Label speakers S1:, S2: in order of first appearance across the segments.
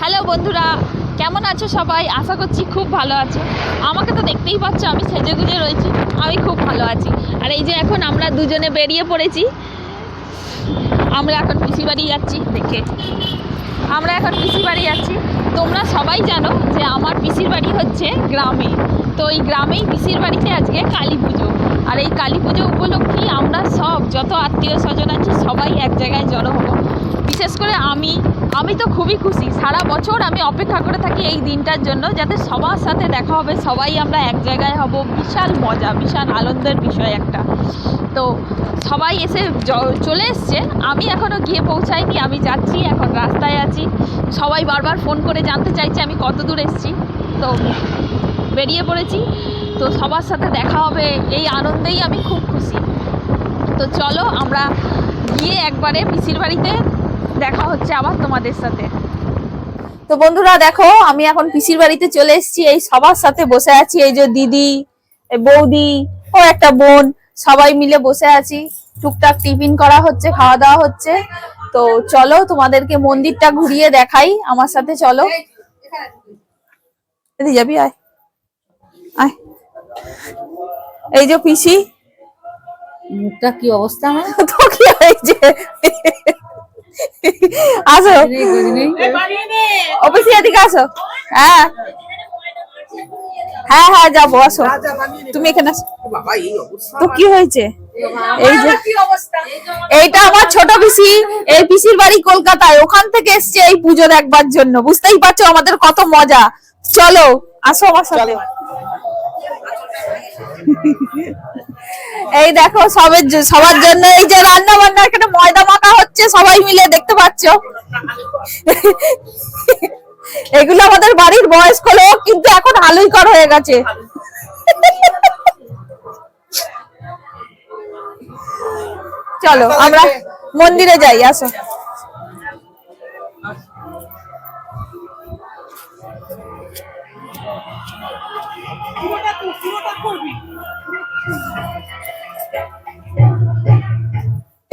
S1: Hello বন্ধুরা, কেমন আছো সবাই? আশা করছি খুব ভালো আছো। আমাকে তো দেখতেই পাচ্ছ, আমি সেজে গুজে রয়েছি। আমি খুব ভালো আছি। আর এই যে এখন আমরা দুজনে বেরিয়ে পড়েছি। আমরা এখন পিসি বাড়ি যাচ্ছি, দেখে। আমরা এখন পিসির বাড়ি যাচ্ছি। তোমরা সবাই জানো যে আমার পিসির বাড়ি হচ্ছে গ্রামে। তো এই গ্রামেই পিসির বাড়িতে আজকে কালী পুজো। আর এই কালী পুজো উপলক্ষেই আমরা সব, যত আত্মীয় স্বজন আছি, সবাই এক জায়গায় জড়ো হব। আমি তো খুবই খুশি। সারা বছর আমি অপেক্ষা করে থাকি এই দিনটার জন্য যাতে সবার সাথে দেখা হবে, সবাই আমরা এক জায়গায় হব। বিশাল মজা, বিশাল আনন্দের বিষয় একটা। তো সবাই এসে চলে এসছে। আমি এখনও গিয়ে পৌঁছাইনি, আমি যাচ্ছি, এখন রাস্তায় আছি। সবাই বারবার ফোন করে জানতে চাইছে আমি কত দূর এসেছি। তো বেরিয়ে পড়েছি। তো সবার সাথে দেখা হবে, এই আনন্দেই আমি খুব খুশি। তো চলো আমরা গিয়ে একবারে পিসির বাড়িতে দেখা হচ্ছে আবার তোমাদের সাথে। তো বন্ধুরা দেখো আমি এখন পিসির বাড়িতে চলে এসেছি এই সবার সাথে বসে আছি এই যে দিদি বৌদি ও একটা বোন সবাই মিলে বসে আছি। টুকটাক টিফিন করা হচ্ছে খাওয়া দাওয়া হচ্ছে। তো চলো তোমাদেরকে মন্দিরটা ঘুরিয়ে দেখাই আমার সাথে চলো। যাবি আয়। আয়। এই যে পিসি।
S2: মুখটা কি অবস্থা আমার?
S1: তো কি হয়েছে? আসো।
S2: নেই, গজ
S1: অফিসে এদিকে আসো। হ্যাঁ। হ্যাঁ হ্যাঁ যাব আসো। তুমি এখানে আসো।
S3: বাবা এই অবস্থা
S1: তো কি হয়েছে? এই যে এইটা আমার ছোট পিসি এই পিসির বাড়ি কলকাতায়। ওখান থেকে এসছে এই পুজো দেখবার জন্য। বুঝতেই পারছ আমাদের কত মজা। চলো আসো আমার সাথে। এই দেখো, সবের সবার জন্য এই যে রান্না বান্না, এখানে ময়দা মাখা হচ্ছে, সবাই মিলে দেখতে পাচ্ছ। এগুলো আমাদের বাড়ির বয়স্ক লোক কিন্তু এখন হালুইকর হয়ে গেছে। চলো, আমরা মন্দিরে যাই, আসো।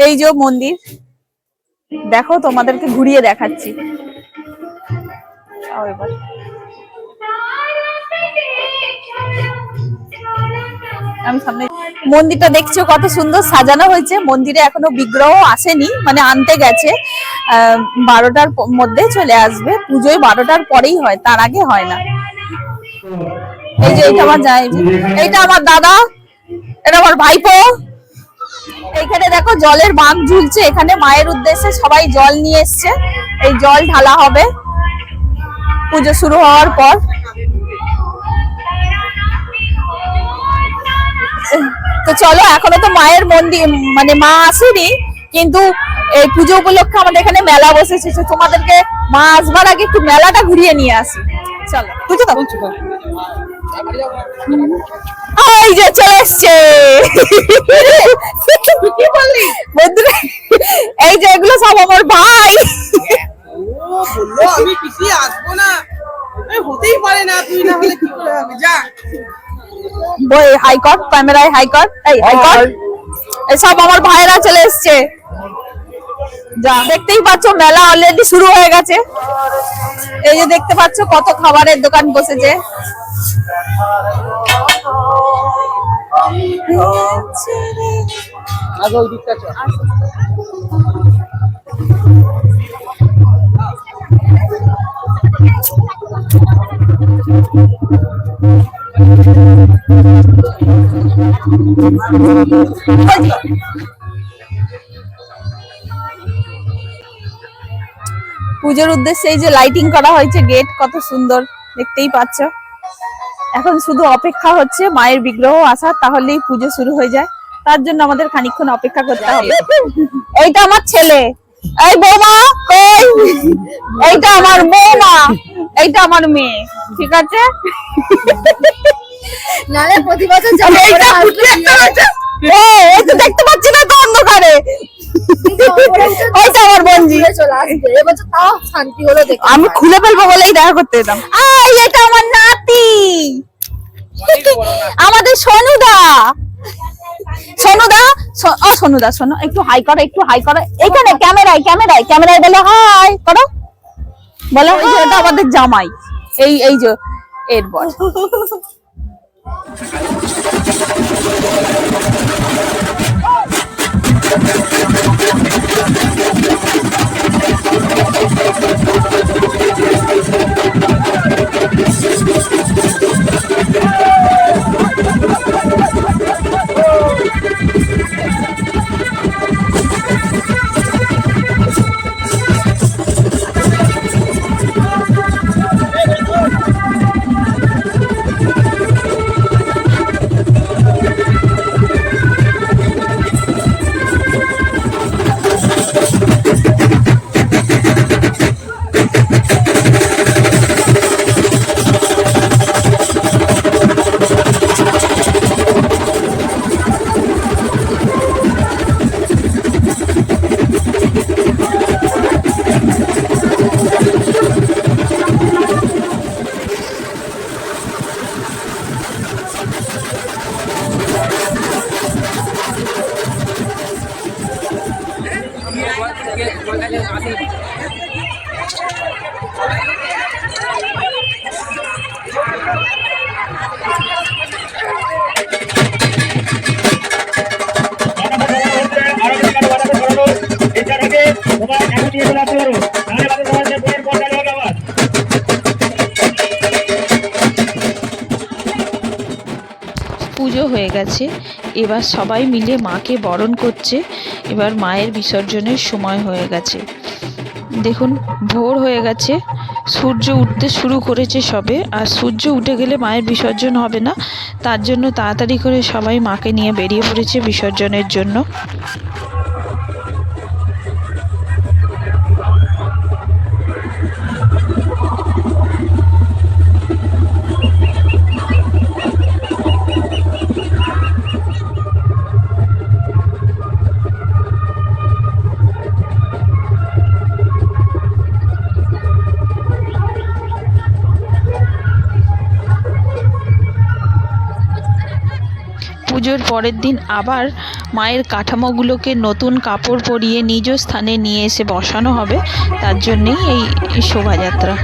S1: এই যে মন্দির, দেখো তোমাদেরকে ঘুরিয়ে দেখাচ্ছি। মন্দিরটা দেখছ কত সুন্দর সাজানো হয়েছে। মন্দিরে এখনও বিগ্রহ আসেনি মানে আনতে গেছে। বারোটার মধ্যে চলে আসবে। পুজোয় বারোটার পরেই হয়, তার আগে হয় না। এই যে, এইটা আমার যাই এইটা আমার দাদা, এটা আমার ভাইপো। এইখানে দেখো জলের বাঁক ঝুলছে, এখানে মায়ের উদ্দেশ্যে সবাই জল নিয়ে এসছে। এই জল ঢালা হবে। পুজো শুরু হওয়ার পর। তো চলো, এখনও তো মায়ের মন্দির মানে মা আসেনি, কিন্তু এই পুজো উপলক্ষে আমাদের এখানে মেলা বসেছে। তোমাদেরকে মা আসবার আগে একটু মেলাটা ঘুরিয়ে নিয়ে আসি। চলো বুঝছ তো এই যে চলে এসছে। বন্ধুরা এই যে এগুলো সব আমার ভাই।
S3: ও বলল আমি পিছিয়ে আসব না। এ, হতেই পারে না তুই না হলে কি করে হবে? যা।
S1: বই হাইকোর্ট ক্যামেরায় হাইকোর্ট এই হাইকোর্ট এই সব আমার ভাইরা চলে এসছে। যা দেখতেই পাচ্ছ মেলা অলরেডি শুরু হয়ে গেছে। এই যে দেখতে পাচ্ছ কত খাবারের দোকান বসেছে।
S3: আগে ওই
S1: পুজোর উদ্দেশ্যে এই যে লাইটিং করা হয়েছে গেট কত সুন্দর দেখতেই পাচ্ছ। এখন শুধু অপেক্ষা হচ্ছে মায়ের বিগ্রহ আসা তাহলেই পুজো শুরু হয়ে যায়। তার জন্য আমাদের খানিকক্ষণ অপেক্ষা করতে হবে। এইটা আমার ছেলে। এই বৌমা কই? এইটা আমার বৌমা। এইটা আমার মেয়ে। ঠিক আছে?
S2: নালে প্রতি বছর
S1: তো দেখতে পাচ্ছি না তো অন্ধকারে। ওইটা
S2: এবছর তাও শান্তি হলো দেখে।
S1: আমি খুলে ফেলব বলেই দেখা করতে যেতাম। আই এটা আমার নাতি। আমাদের সোনুদা। সোনুদা ও সোনুদা শোনো একটু হাই করো একটু হাই করো। এখানে ক্যামেরায় ক্যামেরায় ক্যামেরায় বলে হাই করো। বলো এই যে এটা আমাদের জামাই। এই এই যে এরপর পুজো হয়ে গেছে। এবার সবাই মিলে মাকে বরণ করছে। এবার মায়ের বিসর্জনের সময় হয়ে গেছে। দেখুন, ভোর হয়ে গেছে। সূর্য উঠতে শুরু করেছে সবে। আর সূর্য উঠে গেলে মায়ের বিসর্জন হবে না। তার জন্য তাড়াতাড়ি করে সবাই মাকে নিয়ে বেরিয়ে পড়েছে বিসর্জনের জন্য। পুজোর পরের দিন আবার মায়ের কাঠামোগুলোকে নতুন কাপড় পরিয়ে নিজ স্থানে নিয়ে এসে বসানো হবে। তার জন্যেই এই শোভাযাত্রা।